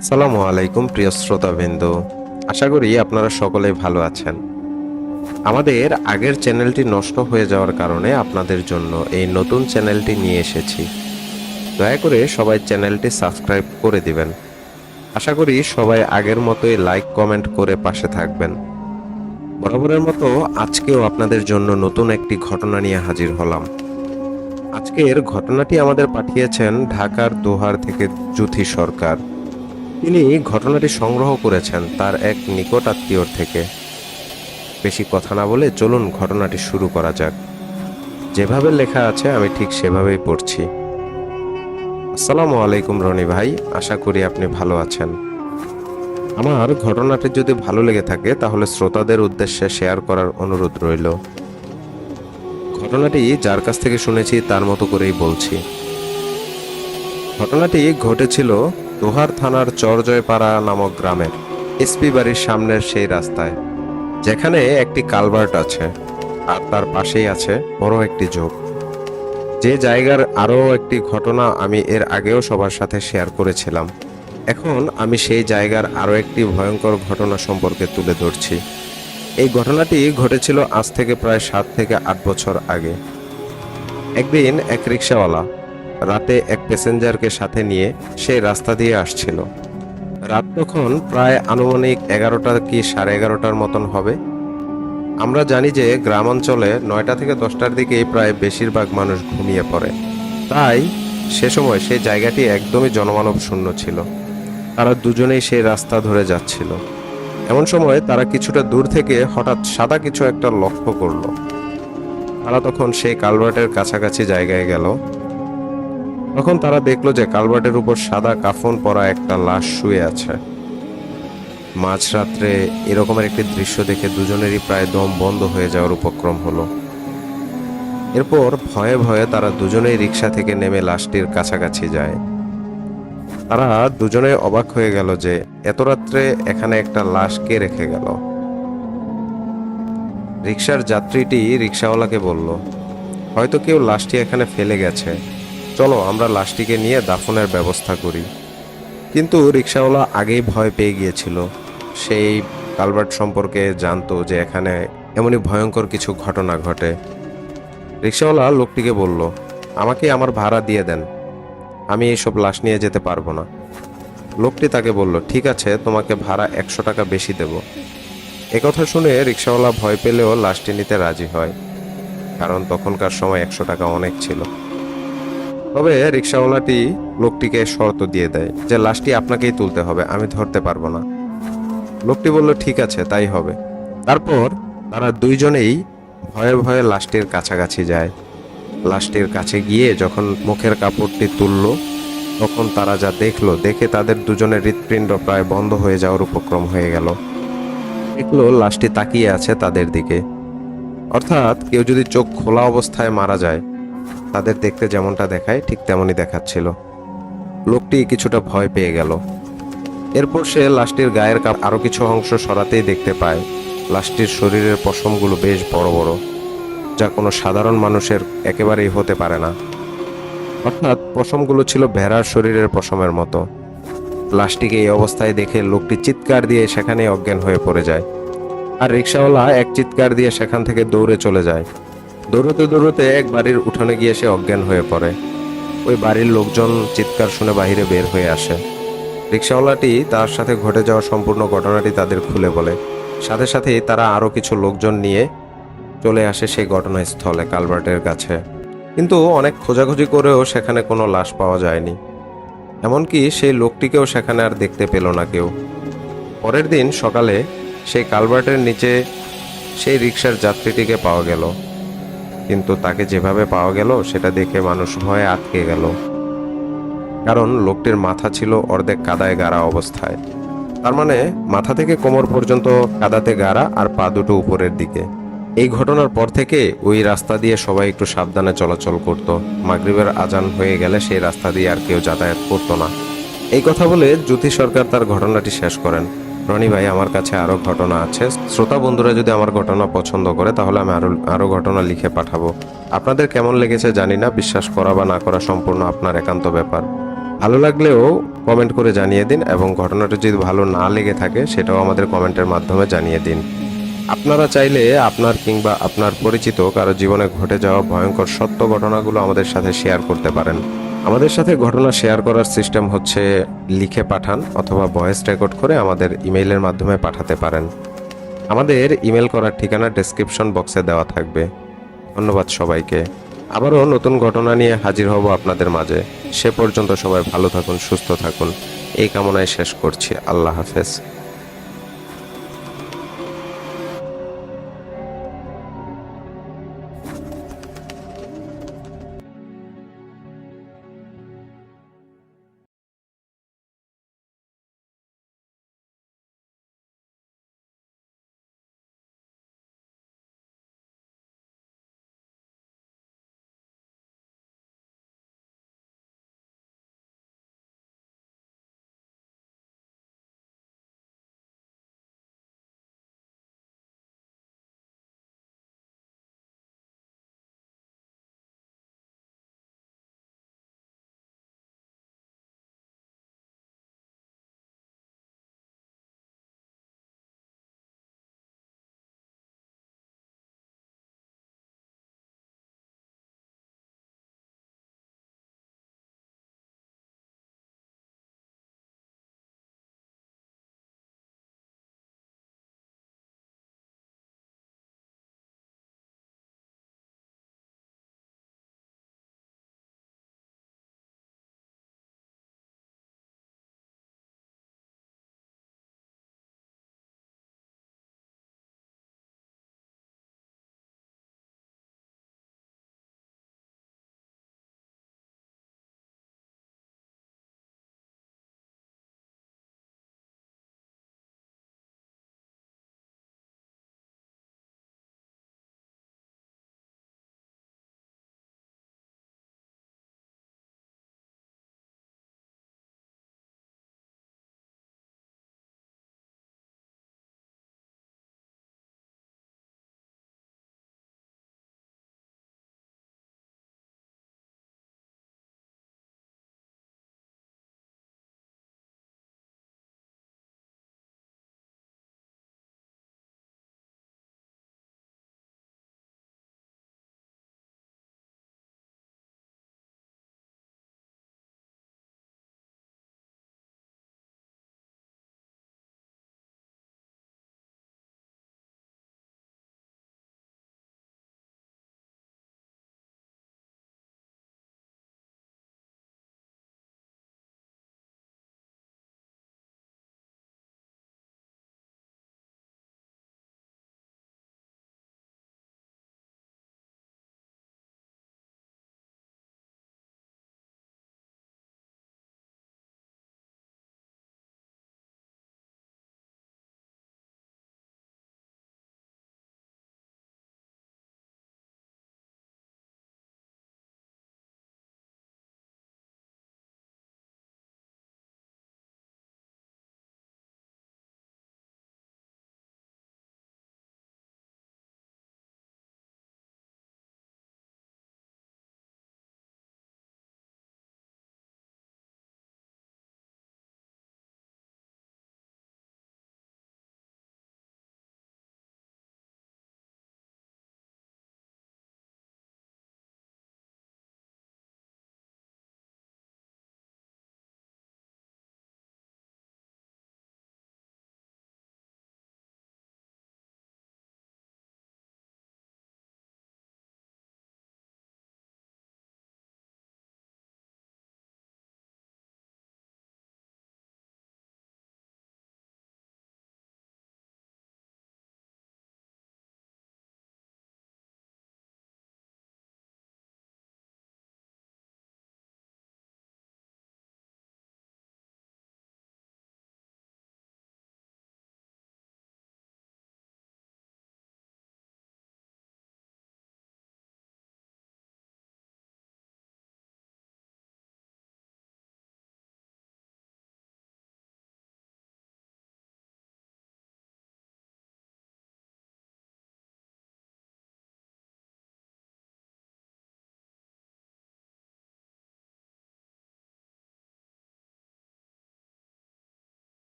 আসসালামু আলাইকুম, প্রিয় শ্রোতাবৃন্দ। আশা করি আপনারা সকলেই ভালো আছেন। আমাদের আগের চ্যানেলটি নষ্ট হয়ে যাওয়ার কারণে আপনাদের জন্য এই নতুন চ্যানেলটি নিয়ে এসেছি। দয়া করে সবাই চ্যানেলটি সাবস্ক্রাইব করে দিবেন। আশা করি সবাই আগের মতোই লাইক, কমেন্ট করে পাশে থাকবেন। বরাবরের মতো আজকেও আপনাদের জন্য নতুন একটি ঘটনা নিয়ে হাজির হলাম। আজকের ঘটনাটি আমাদের পাঠিয়েছেন ঢাকার দোহার থেকে জুথি সরকার। তিনি ঘটনাটি সংগ্রহ করেছেন তার এক নিকট আত্মীয়র থেকে। বেশি কথা না বলে চলুন ঘটনাটি শুরু করা যাক। যেভাবে লেখা আছে, আমি ঠিক সেভাবেই পড়ছি। আসসালামু আলাইকুম রনি ভাই, আশা করি আপনি ভালো আছেন। আমার ঘটনাটি যদি ভালো লেগে থাকে, তাহলে শ্রোতাদের উদ্দেশ্যে শেয়ার করার অনুরোধ রইল। ঘটনাটি যার কাছ থেকে শুনেছি, তার মতো করেই বলছি। ঘটনাটি ঘটেছিল দোহার থানার চরজয়পাড়া নামক গ্রামের এসপি বাড়ির সামনের সেই রাস্তায়, যেখানে একটি কালভার্ট আছে আর তার পাশেই আছে বড় একটি যোগ যে জায়গার আরও একটি ঘটনা আমি এর আগেও সবার সাথে শেয়ার করেছিলাম। এখন আমি সেই জায়গার আরও একটি ভয়ঙ্কর ঘটনা সম্পর্কে তুলে ধরছি। এই ঘটনাটি ঘটেছিল আজ থেকে প্রায় সাত থেকে আট বছর আগে। একদিন এক রিক্সাওয়ালা রাতে এক প্যাসেঞ্জারকে সাথে নিয়ে সেই রাস্তা দিয়ে আসছিল। রাত তখন প্রায় আনুমানিক এগারোটা কি সাড়ে এগারোটার মতন হবে। আমরা জানি যে গ্রাম অঞ্চলে নয়টা থেকে দশটার দিকেই প্রায় বেশিরভাগ মানুষ ঘুমিয়ে পড়ে। তাই সে সময় সেই জায়গাটি একদমই জনমানব শূন্য ছিল। তারা দুজনেই সেই রাস্তা ধরে যাচ্ছিল। এমন সময় তারা কিছুটা দূর থেকে হঠাৎ সাদা কিছু একটা লক্ষ্য করল। তারা তখন সেই কালভার্টের কাছাকাছি জায়গায় গেল। তখন তারা দেখল যে কালভার্টের উপর সাদা কাফন পরা একটা লাশ শুয়ে আছে। মাঝরাত্রে এরকমের একটি দৃশ্য দেখে দুজনেরই প্রায় দম বন্ধ হয়ে যাওয়ার উপক্রম হলো। এরপর ভয়ে ভয়ে তারা দুজনেই রিক্সা থেকে নেমে লাশটির কাছাকাছি যায়। তারা দুজনে অবাক হয়ে গেল যে এত রাত্রে এখানে একটা লাশ কে রেখে গেল? রিক্সার যাত্রীটি রিক্সাওয়ালাকে বলল, হয়তো কেউ লাশটি এখানে ফেলে গেছে। চলো, আমরা লাশটিকে নিয়ে দাফনের ব্যবস্থা করি। কিন্তু রিক্সাওয়ালা আগেই ভয় পেয়ে গিয়েছিল। সেই কালভার্ট সম্পর্কে জানতো যে এখানে এমনই ভয়ঙ্কর কিছু ঘটনা ঘটে। রিক্সাওয়ালা লোকটিকে বলল, আমাকে আমার ভাড়া দিয়ে দেন। আমি এইসব লাশ নিয়ে যেতে পারব না। লোকটি তাকে বলল, ঠিক আছে, তোমাকে ভাড়া একশো টাকা বেশি দেব। একথা শুনে রিক্সাওয়ালা ভয় পেলেও লাশটি নিতে রাজি হয়, কারণ তখনকার সময় একশো টাকা অনেক ছিল। তবে রিক্সাওয়ালাটি লোকটিকে শর্ত দিয়ে দেয় যে লাশটি আপনাকেই তুলতে হবে, আমি ধরতে পারব না। লোকটি বলল, ঠিক আছে, তাই হবে। তারপর তারা দুইজনেই ভয়ে ভয়ে লাশটির কাছাকাছি যায়। লাশটির কাছে গিয়ে যখন মুখের কাপড়টি তুলল, তখন তারা যা দেখল, দেখে তাদের দুজনের হৃৎপিণ্ড প্রায় বন্ধ হয়ে যাওয়ার উপক্রম হয়ে গেল। দেখল, লাশটি তাকিয়ে আছে তাদের দিকে। অর্থাৎ কেউ যদি চোখ খোলা অবস্থায় মারা যায় তাদের দেখতে যেমনটা দেখায়, ঠিক তেমনই দেখাচ্ছিল। লোকটি কিছুটা ভয় পেয়ে গেল। এরপর সে লাশটির গায়ের কাপ আরও কিছু অংশ সরাতেই দেখতে পায়, লাশটির শরীরের পশমগুলো বেশ বড় বড়, যা কোনো সাধারণ মানুষের একেবারেই হতে পারে না। অর্থাৎ পশমগুলো ছিল ভেড়ার শরীরের পশমের মতো। লাশটিকে এই অবস্থায় দেখে লোকটি চিৎকার দিয়ে সেখানে অজ্ঞান হয়ে পড়ে যায়। আর রিক্সাওয়ালা এক চিৎকার দিয়ে সেখান থেকে দৌড়ে চলে যায়। দৌড়তে দৌড়তে এক বাড়ির উঠানে গিয়ে সে অজ্ঞান হয়ে পড়ে। ওই বাড়ির লোকজন চিৎকার শুনে বাইরে বের হয়ে আসে। রিক্সাওয়ালাটি তার সাথে ঘটে যাওয়া সম্পূর্ণ ঘটনাটি তাদের খুলে বলে। সাথে সাথেই তারা আরও কিছু লোকজন নিয়ে চলে আসে সেই ঘটনাস্থলে, কালভার্টের কাছে। কিন্তু অনেক খোঁজাখুঁজি করেও সেখানে কোনো লাশ পাওয়া যায়নি। এমনকি সেই লোকটিকেও সেখানে আর দেখতে পেল না কেউ। পরের দিন সকালে সেই কালভার্টের নিচে সেই রিক্সার যাত্রীটিকে পাওয়া গেল। কিন্তু তাকে যেভাবে পাওয়া গেল, সেটা দেখে মানুষ ভয়ে আটকে গেল। কারণ লোকটির মাথা ছিল অর্ধেক কাদায় গাড়া অবস্থায়। তার মানে মাথা থেকে কোমর পর্যন্ত কাদাতে গাড়া আর পা দুটো উপরের দিকে। এই ঘটনার পর থেকে ওই রাস্তা দিয়ে সবাই একটু সাবধানে চলাচল করত। মাগরিবের আজান হয়ে গেলে সেই রাস্তা দিয়ে আর কেউ যাতায়াত করতো না। এই কথা বলে জ্যোতি সরকার তার ঘটনাটি শেষ করেন। রনি ভাই, আমার কাছে আরও ঘটনা আছে। শ্রোতা বন্ধুরা যদি আমার ঘটনা পছন্দ করে, তাহলে আমি আরও আরও ঘটনা লিখে পাঠাবো। আপনাদের কেমন লেগেছে জানি না, বিশ্বাস করা বা না করা সম্পূর্ণ আপনার একান্ত ব্যাপার। ভালো লাগলেও কমেন্ট করে জানিয়ে দিন এবং ঘটনাটা যদি ভালো না লেগে থাকে, সেটাও আমাদের কমেন্টের মাধ্যমে জানিয়ে দিন। আপনারা চাইলে আপনার কিংবা আপনার পরিচিত কারও জীবনে ঘটে যাওয়া ভয়ঙ্কর সত্য ঘটনাগুলো আমাদের সাথে শেয়ার করতে পারেন। আমাদের সাথে ঘটনা শেয়ার করার সিস্টেম হচ্ছে লিখে পাঠান অথবা ভয়েস রেকর্ড করে আমাদের ইমেইলের মাধ্যমে পাঠাতে পারেন। আমাদের ইমেল করার ঠিকানা ডেসক্রিপশন বক্সে দেওয়া থাকবে। ধন্যবাদ সবাইকে। আবারও নতুন ঘটনা নিয়ে হাজির হব আপনাদের মাঝে। সে পর্যন্ত সবাই ভালো থাকুন, সুস্থ থাকুন। এই কামনায় শেষ করছি। আল্লাহ হাফেজ।